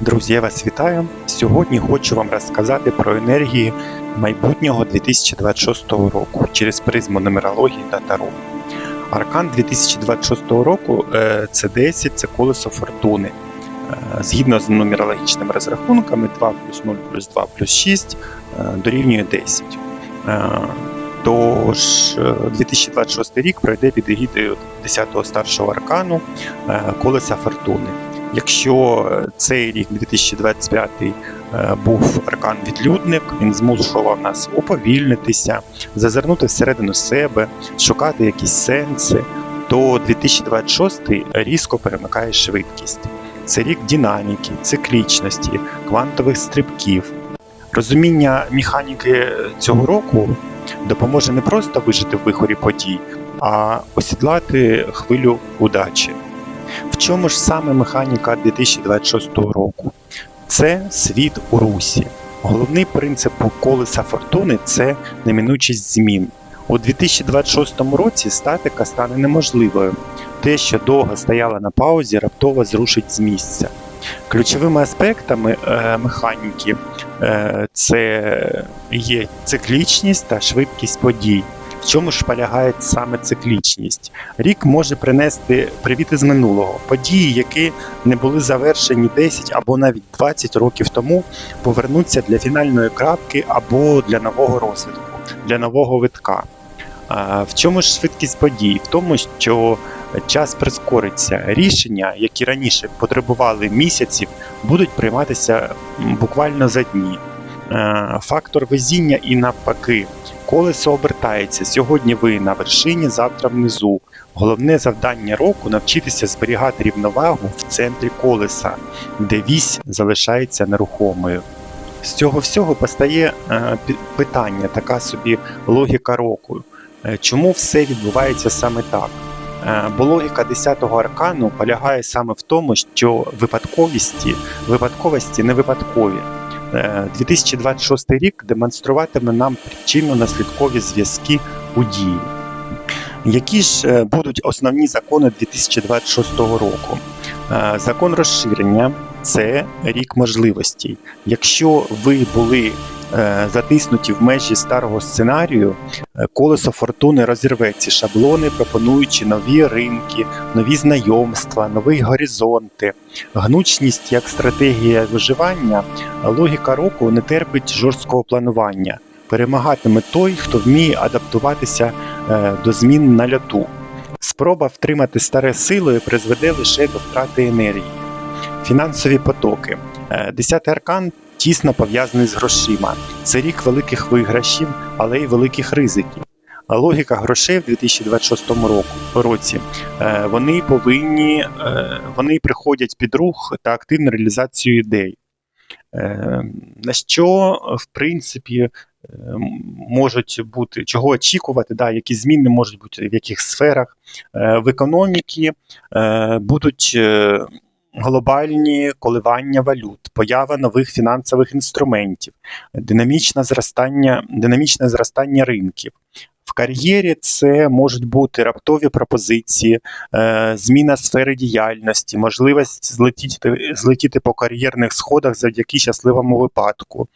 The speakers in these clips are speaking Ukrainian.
Друзі, я вас вітаю. Сьогодні хочу вам розказати про енергії майбутнього 2026 року через призму нумерології та таро. Аркан 2026 року е, це 10, це колесо фортуни. Е, Згідно з нумерологічними розрахунками, 2 плюс 0 плюс 2 плюс 6 е, дорівнює 10. Е, Тож е, 2026 рік пройде під егідою 10-го старшого аркану колеса фортуни. Якщо е, цей рік 2025 е, був аркан відлюдник, він змушував нас уповільнитися, зазирнути всередину себе, шукати якісь сенси, то 2026 різко перемикає швидкість. Це рік динаміки, циклічності, квантових стрибків. Розуміння механіки цього року допоможе не просто вижити в вихорі подій, а осідлати хвилю удачі. В чому ж саме механіка 2026 року? Це світ у русі. Головний принцип колеса фортуни це неминучість змін. У 2026 році статика стане неможливою. Те, що довго стояло на паузі, раптово зрушить з місця. Ключовими аспектами е, механіки е, це є циклічність та швидкість подій. Чому ж полягає саме циклічність? Рік може принести привіт із минулого. Події, які не були завершені 10 або навіть 20 років тому, повернуться для фінальної крапки або для нового розвитку, для нового витка. В чому ж швидкість подій? В тому, що час прискориться. Рішення, які раніше потребували місяців, будуть прийматися буквально за дні. Е, Фактор везіння і навпаки. Колесо обертається. Сьогодні ви на вершині, завтра внизу. Головне завдання року навчитися зберігати рівновагу в центрі колеса, де вісь залишається нерухомою. З цього всього постає е, питання, така собі логіка року. Е, Чому все відбувається саме так? Бо логіка 10-го аркану полягає саме в тому, що випадковісті, випадковості не випадкові. Е, 2026 рік демонструватиме нам причинно-наслідкові зв'язки у дії. Які ж е, будуть основні закони 2026 року? Е, Закон розширення це рік можливостей. Якщо ви були е, затиснуті в межі старого сценарію, е, колесо фортуни розірве ці шаблони, пропонуючи нові ринки, нові знайомства, нові горизонти. Гнучність як стратегія виживання, логіка року не терпить жорсткого планування. Перемагатиме той, хто вміє адаптуватися е, до змін на льоту. Спроба втримати старе силою призведе лише до втрати енергії. Фінансові потоки. Е, Десятий аркан тісно пов'язаний з грошима. Це рік великих виграшів, але й великих ризиків. Логіка грошей в 2026 року, році е, вони повинні е, вони приходять під рух та активну реалізацію ідей. Е, На що, в принципі, можуть бути, чого очікувати, да, які зміни можуть бути в яких сферах. В економіці будуть глобальні коливання валют, поява нових фінансових інструментів, динамічне зростання, динамічне зростання ринків. В кар'єрі це можуть бути раптові пропозиції, е, зміна сфери діяльності, можливість злетіти, злетіти по кар'єрних сходах завдяки щасливому випадку.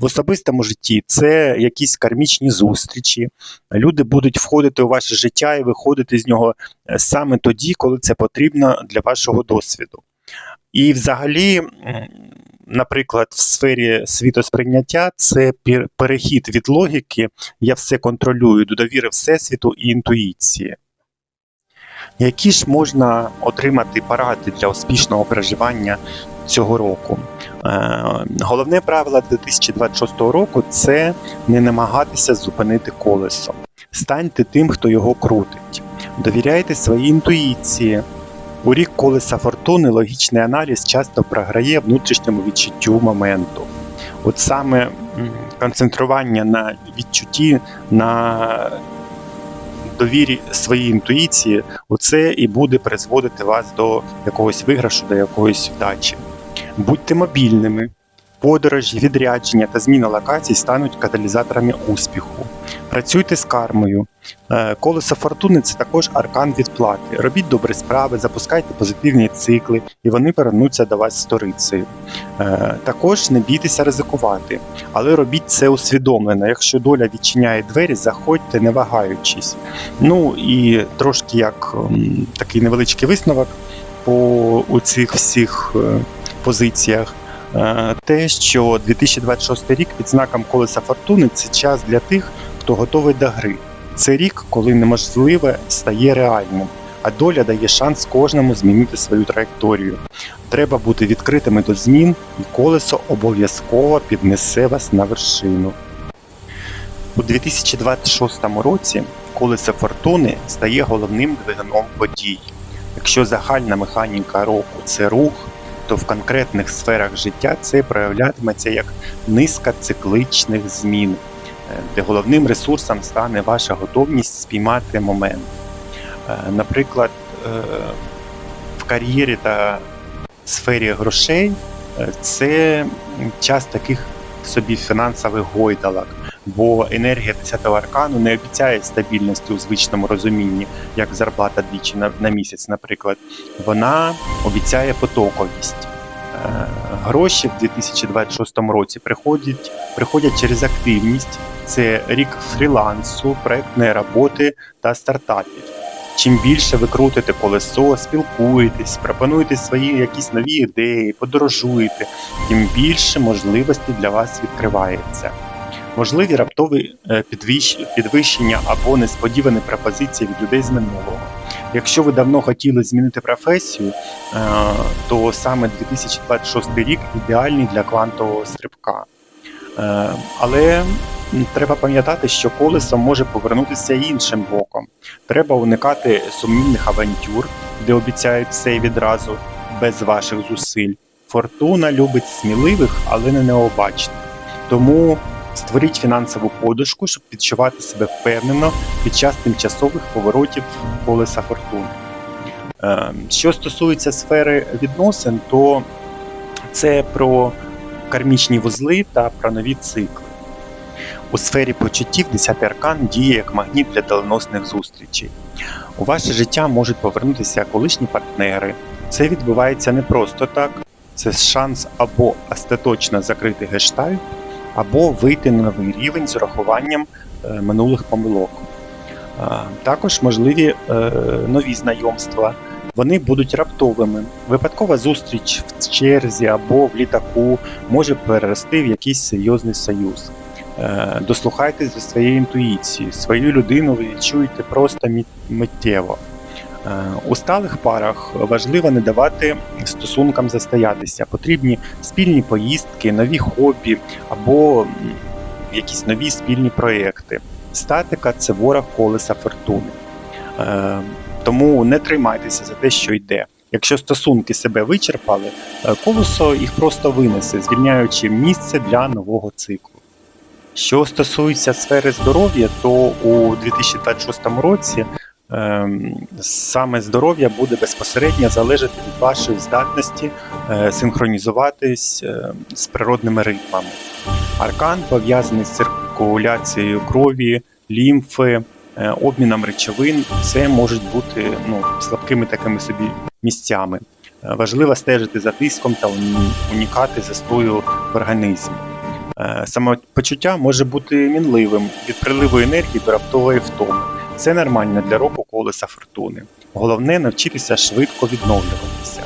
В особистому житті це якісь кармічні зустрічі. Люди будуть входити у ваше життя і виходити з нього е, саме тоді, коли це потрібно для вашого досвіду. І взагалі, наприклад, в сфері світосприйняття це пер- перехід від логіки, я все контролюю до довіри Всесвіту і інтуїції. Які ж можна отримати поради для успішного проживання цього року? Е, Головне правило 2026 року це не намагатися зупинити колесо. Станьте тим, хто його крутить. Довіряйте своїй інтуїції. У рік колеса фортуни логічний аналіз часто програє внутрішньому відчуттю моменту. От саме концентрування на відчутті, на довірі своїй інтуїції, оце і буде призводити вас до якогось виграшу, до якоїсь вдачі. Будьте мобільними, Подорожі, відрядження та зміна локацій стануть каталізаторами успіху. Працюйте з кармою. Е, Колесо фортуни це також аркан відплати. Робіть добрі справи, запускайте позитивні цикли, і вони повернуться до вас сторицею. Е, Також не бійтеся ризикувати, але робіть це усвідомлено. Якщо доля відчиняє двері, заходьте, не вагаючись. Ну і трошки як такий невеличкий висновок по у цих всіх е, позиціях. Е, Те, що 2026 рік під знаком колеса фортуни це час для тих, хто готовий до гри. Це рік, коли неможливе стає реальним, а доля дає шанс кожному змінити свою траєкторію. Треба бути відкритими до змін, і колесо обов'язково піднесе вас на вершину. У 2026 році колесо фортуни стає головним двигуном подій. Якщо загальна механіка року це рух, то в конкретних сферах життя це проявлятиметься як низка цикличних змін, е, де головним ресурсом стане ваша готовність спіймати момент. Е, Наприклад, е, в кар'єрі та сфері грошей це час таких собі фінансових гойдалок, бо енергія 10-го аркану не обіцяє стабільності у звичному розумінні, як зарплата двічі на, на місяць, наприклад. Вона обіцяє потоковість. Е, Гроші в 2026 році приходять, приходять через активність. Це рік фрілансу, проектної роботи та стартапів. Чим більше ви крутите колесо, спілкуєтесь, пропонуєте свої якісь нові ідеї, подорожуєте, тим більше можливостей для вас відкривається. Можливі раптові е, підвищ- підвищення або несподівані пропозиції від людей з минулого. Якщо ви давно хотіли змінити професію, е, то саме 2026 рік ідеальний для квантового стрибка. Е, Але треба пам'ятати, що колесо може повернутися іншим боком. Треба уникати сумнівних авантюр, де обіцяють все відразу без ваших зусиль. Фортуна любить сміливих, але не необачних. Тому створіть фінансову подушку, щоб відчувати себе впевнено під час тимчасових поворотів колеса фортуни. Е, Що стосується сфери відносин, то це про кармічні вузли та про нові цикли. У сфері почуттів 10 аркан діє як магніт для доленосних зустрічей. У ваше життя можуть повернутися колишні партнери. Це відбувається не просто так, це шанс або остаточно закрити гештальт, або вийти на новий рівень з урахуванням е, минулих помилок. Е, Також можливі е, нові знайомства. Вони будуть раптовими. Випадкова зустріч в черзі або в літаку може перерости в якийсь серйозний союз. Дослухайтесь до своєї інтуїції. Свою людину ви відчуєте просто миттєво. Е, У сталих парах важливо не давати стосункам застоятися. Потрібні спільні поїздки, нові хобі або якісь нові спільні проекти. Статика це ворог колеса фортуни. Е, Тому не тримайтеся за те, що йде. Якщо стосунки себе вичерпали, е, колесо їх просто винесе, звільняючи місце для нового циклу. Що стосується сфери здоров'я, то у 2026 році саме здоров'я буде безпосередньо залежати від вашої здатності е, синхронізуватись е, з природними ритмами. Аркан пов'язаний з циркуляцією крові, лімфи, е, обміном речовин. Це можуть бути ну, слабкими такими собі місцями. Важливо стежити за тиском та унікати застою в організмі. Самопочуття може бути мінливим від приливу енергії до раптової втоми. Це нормально для року колеса фортуни. Головне навчитися швидко відновлюватися.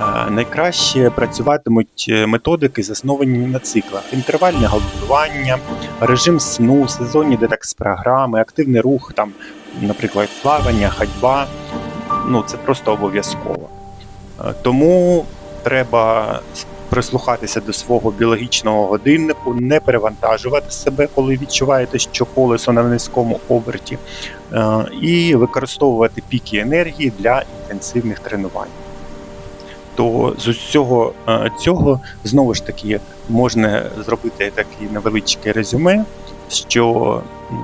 Е, Найкраще працюватимуть е, методики, засновані на циклах: інтервальне голодування, режим сну, сезонні детокс-програми, активний рух, там, наприклад, плавання, ходьба. Ну, це просто обов'язково. Е, Тому треба прислухатися до свого біологічного годиннику, не перевантажувати себе, коли відчуваєте, що колесо на низькому оберті, е, і використовувати піки енергії для інтенсивних тренувань. То з усього е, цього знову ж таки можна зробити такий невеличке резюме, що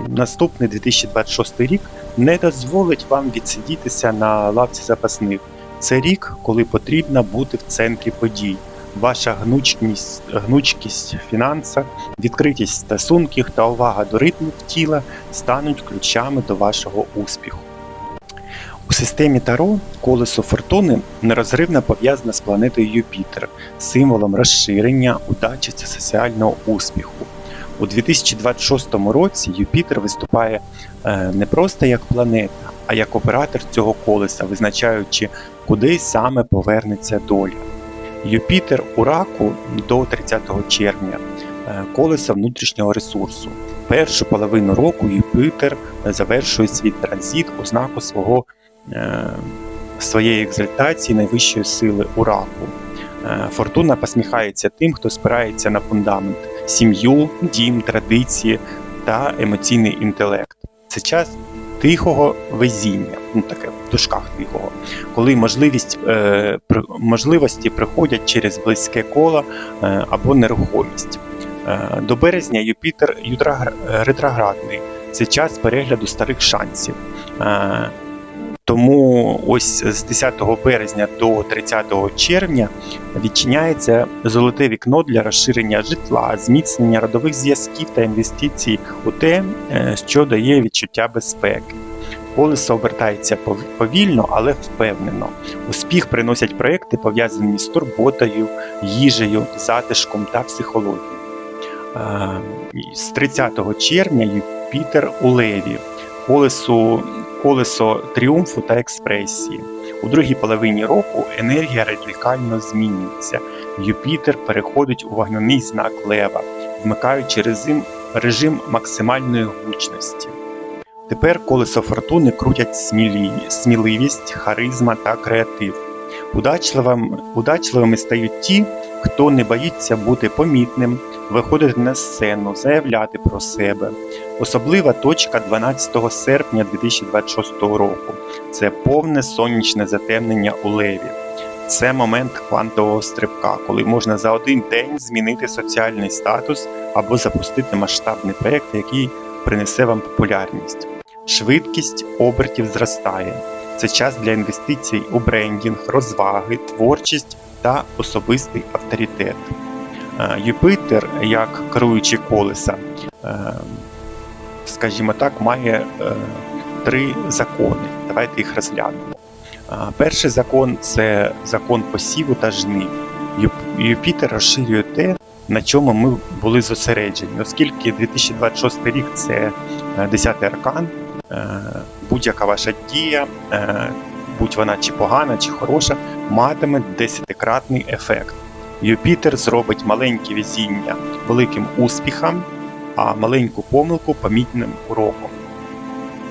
наступний 2026 рік не дозволить вам відсидітися на лавці запасних. Це рік, коли потрібно бути в центрі подій, ваша гнучкість, гнучкість фінанса, відкритість стосунків та увага до ритмів тіла стануть ключами до вашого успіху. У системі Таро колесо фортуни нерозривно пов'язане з планетою Юпітер, символом розширення, удачі та соціального успіху. У 2026 році Юпітер виступає е, не просто як планета, а як оператор цього колеса, визначаючи, куди саме повернеться доля. Юпітер у раку до 30 червня е, колесо внутрішнього ресурсу. Першу половину року Юпітер завершує свій транзит у знаку свого, е, своєї екзальтації найвищої сили у раку. Е, Фортуна посміхається тим, хто спирається на фундамент, сім'ю, дім, традиції та емоційний інтелект. Це час тихого везіння, ну таке в дужках тихого, коли можливість, е, можливості приходять через близьке коло е, або нерухомість. Е, До березня Юпітер ретроградний. Це час перегляду старих шансів. Е, Тому ось з 10 березня до 30 червня відчиняється золоте вікно для розширення житла, зміцнення родових зв'язків та інвестицій у те, е, що дає відчуття безпеки. Колесо обертається повільно, але впевнено. Успіх приносять проекти, пов'язані з турботою, їжею, затишком та психологією. Е, З 30 червня Юпітер у Леві, колесо, колесо тріумфу та експресії. У другій половині року енергія радикально змінюється. Юпітер переходить у вогняний знак Лева, вмикаючи режим, режим максимальної гучності. Тепер колесо фортуни крутять сміливість, харизма та креатив. Удачливим, удачливими стають ті, хто не боїться бути помітним, виходити на сцену, заявляти про себе. Особлива точка 12 серпня 2026 року це повне сонячне затемнення у леві. Це момент квантового стрибка, коли можна за один день змінити соціальний статус або запустити масштабний проєкт, який принесе вам популярність. Швидкість обертів зростає. Це час для інвестицій у брендінг, розваги, творчість та особистий авторитет. Е, Юпітер, як керуючий колеса, е, скажімо так, має е, три закони. Давайте їх розглянемо. Перший закон це закон посіву та жнив. Юпітер розширює те, на чому ми були зосереджені, оскільки 2026 рік це 10-й аркан, будь-яка ваша дія, е, будь вона чи погана, чи хороша, матиме десятикратний ефект. Юпітер зробить маленьке везіння великим успіхом, а маленьку помилку помітним уроком.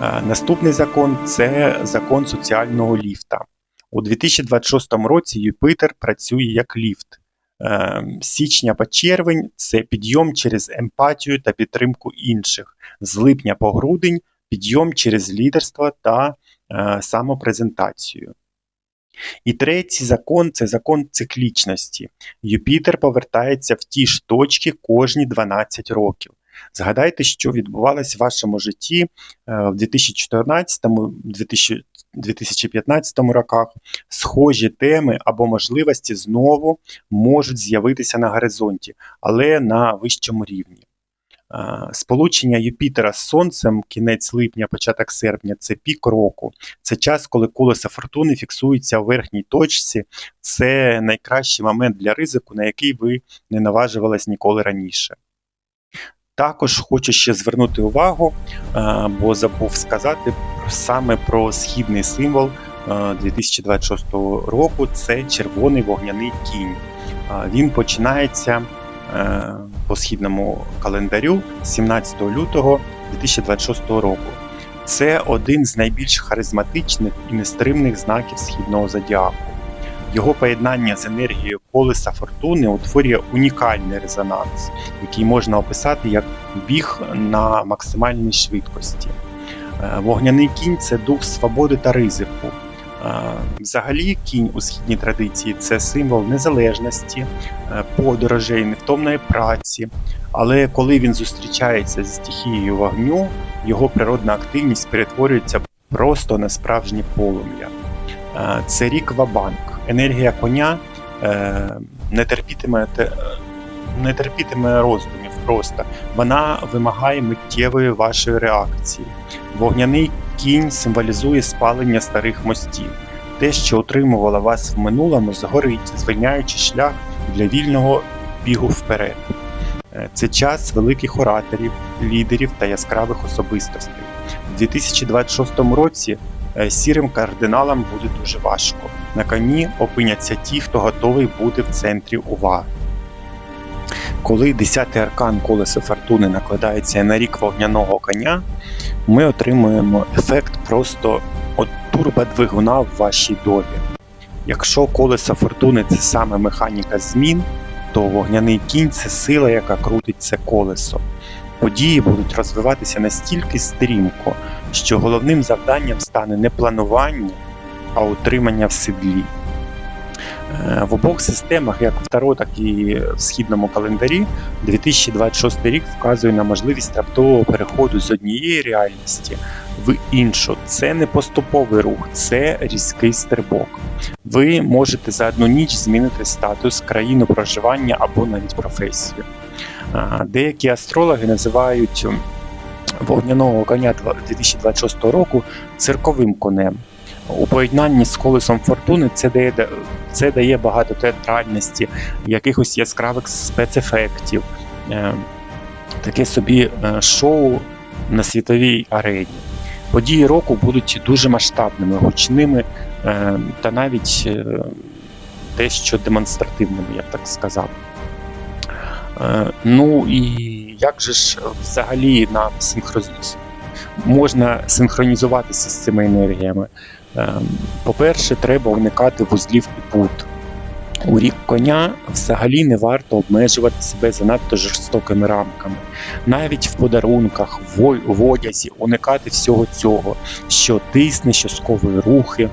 Е, Наступний закон це закон соціального ліфта. У 2026 році Юпітер працює як ліфт. Е, січня по червень це підйом через емпатію та підтримку інших. З липня по грудень підйом через лідерство та е, самопрезентацію. І третій закон це закон циклічності. Юпітер повертається в ті ж точки кожні 12 років. Згадайте, що відбувалось в вашому житті е, в 2014-2015 роках. Схожі теми або можливості знову можуть з'явитися на горизонті, але на вищому рівні. Е, Сполучення Юпітера з Сонцем, кінець липня, початок серпня це пік року. Це час, коли колесо фортуни фіксується у верхній точці. Це найкращий момент для ризику, на який ви не наважувались ніколи раніше. Також хочу ще звернути увагу, е, бо забув сказати саме про східний символ е, 2026 року це червоний вогняний кінь. Е, Він починається е, по східному календарю 17 лютого 2026 року. Це один з найбільш харизматичних і нестримних знаків східного зодіаку. Його поєднання з енергією колеса фортуни утворює унікальний резонанс, який можна описати як біг на максимальній швидкості. Е, Вогняний кінь це дух свободи та ризику. Взагалі, кінь у східній традиції це символ незалежності, е, подорожей, невтомної праці. Але коли він зустрічається зі стихією вогню, його природна активність перетворюється просто на справжнє полум'я. Е, Це рік Вабанк. Енергія коня е, не терпітиме, те- не терпітиме роздумів просто. Вона вимагає миттєвої вашої реакції. Вогняний кінь символізує спалення старих мостів. Те, що утримувало вас в минулому, згорить, звільняючи шлях для вільного бігу вперед. Е, Це час великих ораторів, лідерів та яскравих особистостей. У 2026 році е, сірим кардиналам буде дуже важко. На коні опиняться ті, хто готовий бути в центрі уваги. Коли 10-й аркан колесо фортуни накладається на рік вогняного коня, ми отримуємо ефект просто от турбодвигуна в вашій долі. Якщо колесо фортуни це саме механіка змін, то вогняний кінь це сила, яка крутить це колесо. Події будуть розвиватися настільки стрімко, що головним завданням стане не планування, а утримання в седлі. Е, В обох системах, як в Таро, так і в східному календарі, 2026 рік вказує на можливість раптового переходу з однієї реальності в іншу. Це не поступовий рух, це різкий стрибок. Ви можете за одну ніч змінити статус, країну проживання або навіть професію. Деякі астрологи називають вогняного коня два- 2026 року цирковим конем. У поєднанні з колесом фортуни це дає, це дає багато театральності, якихось яскравих спецефектів, е, таке собі е, шоу на світовій арені. Події року будуть дуже масштабними, гучними е, та навіть дещо демонстративними, я б так сказав. Ну і як же ж взагалі нам синхроз... можна синхронізуватися з цими енергіями? Е, По-перше, треба уникати вузлів і пут. У рік коня взагалі не варто обмежувати себе занадто жорстокими рамками. Навіть в подарунках, в одязі уникати всього цього, що тисне, що сковує рухи.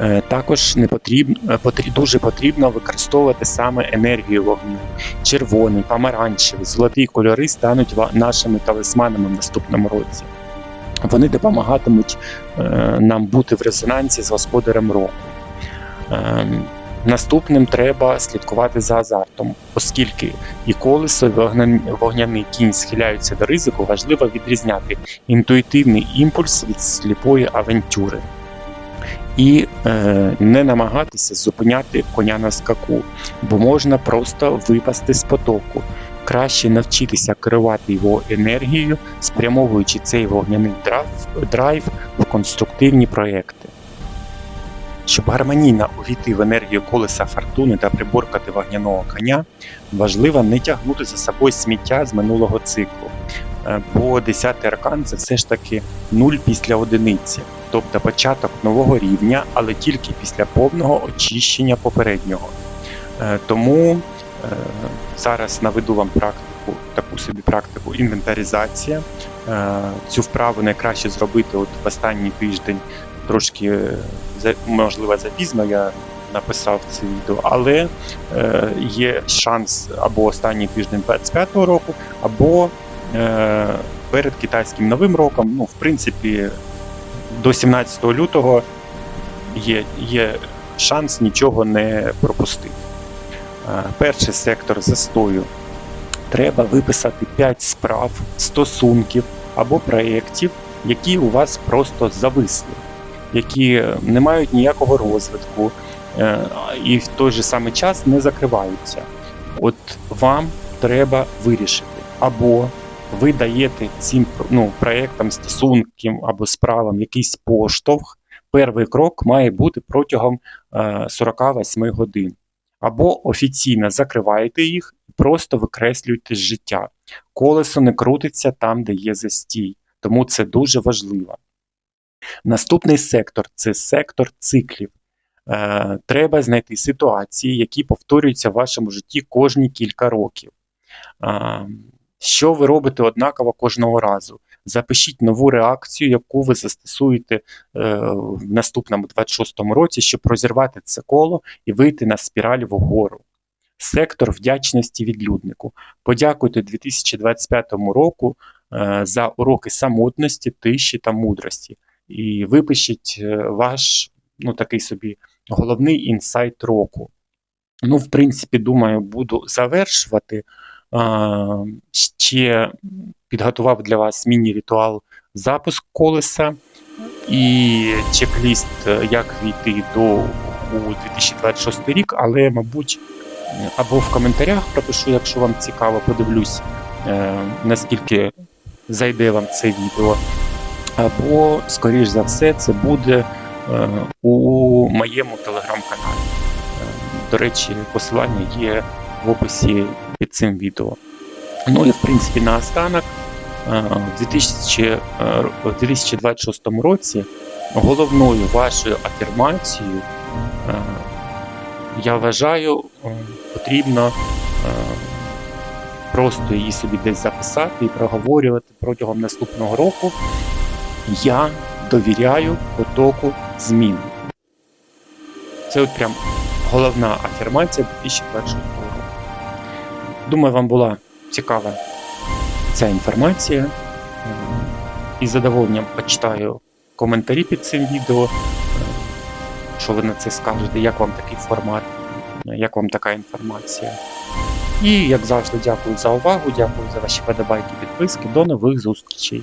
Е, Також не потрібно, е, дуже потрібно використовувати саме енергію вогню. Червоний, помаранчевий, золотий кольори стануть нашими талисманами в наступному році. Вони допомагатимуть е, нам бути в резонансі з господарем року. Наступним треба слідкувати за азартом, оскільки і колесо, і вогняний кінь схиляються до ризику, важливо відрізняти інтуїтивний імпульс від сліпої авантюри. І е, не намагатися зупиняти коня на скаку, бо можна просто випасти з потоку. Краще навчитися керувати його енергією, спрямовуючи цей вогняний драйв, в конструктивні проекти. Щоб гармонійно увійти в енергію колеса фортуни та приборкати вогняного коня, важливо не тягнути за собою сміття з минулого циклу. Е, Бо 10 аркан це все ж таки нуль після одиниці, тобто початок нового рівня, але тільки після повного очищення попереднього. Е, Тому е, зараз наведу вам практику, таку собі практику інвентаризація. Цю вправу найкраще зробити от в останній тиждень трошки можливо запізно я написав це відео, але е, є шанс або останній тиждень 25-го року, або перед китайським новим роком. Ну, в принципі, до 17 лютого є, є шанс нічого не пропустити. Е, перший сектор застою. Треба виписати 5 справ, стосунків або проєктів, які у вас просто зависли які не мають ніякого розвитку е, і в той же самий час не закриваються. От вам треба вирішити, або ви даєте цим ну, проєктам, стосункам або справам якийсь поштовх. Перший крок має бути протягом е, 48 годин. Або офіційно закриваєте їх і просто викреслюєте з життя. Колесо не крутиться там, де є застій, тому це дуже важливо. Наступний сектор це сектор циклів. Е, треба знайти ситуації, які повторюються в вашому житті кожні кілька років. Е, що ви робите однаково кожного разу? Запишіть нову реакцію, яку ви застосуєте е, в наступному 26-му році, щоб розірвати це коло і вийти на спіраль вгору. Сектор вдячності відлюднику. Подякуйте 2025 року е, за уроки самотності, тиші та мудрості і випишіть е, ваш ну, такий собі головний інсайт року. Ну, в принципі, думаю, буду завершувати. Ще підготував для вас міні-ритуал запуск колеса і чек-ліст, як війти до у 2026 рік, але, мабуть, або в коментарях пропишу, якщо вам цікаво, подивлюсь, е, наскільки зайде вам це відео. Або, скоріш за все, це буде е, у моєму телеграм-каналі. Е, До речі, посилання є в описі під цим відео. Ну і в принципі наостанок, е, в 2000, е, 2026 році головною вашою афірмацією, е, я вважаю, потрібно просто її собі десь записати і проговорювати протягом наступного року. Я довіряю потоку змін. Це от прям головна афірмація 2026 року. Думаю, вам була цікава ця інформація. Із задоволенням почитаю коментарі під цим відео. Що ви на це скажете, як вам такий формат, як вам така інформація. І, як завжди, дякую за увагу, дякую за ваші подобайки, підписки. До нових зустрічей.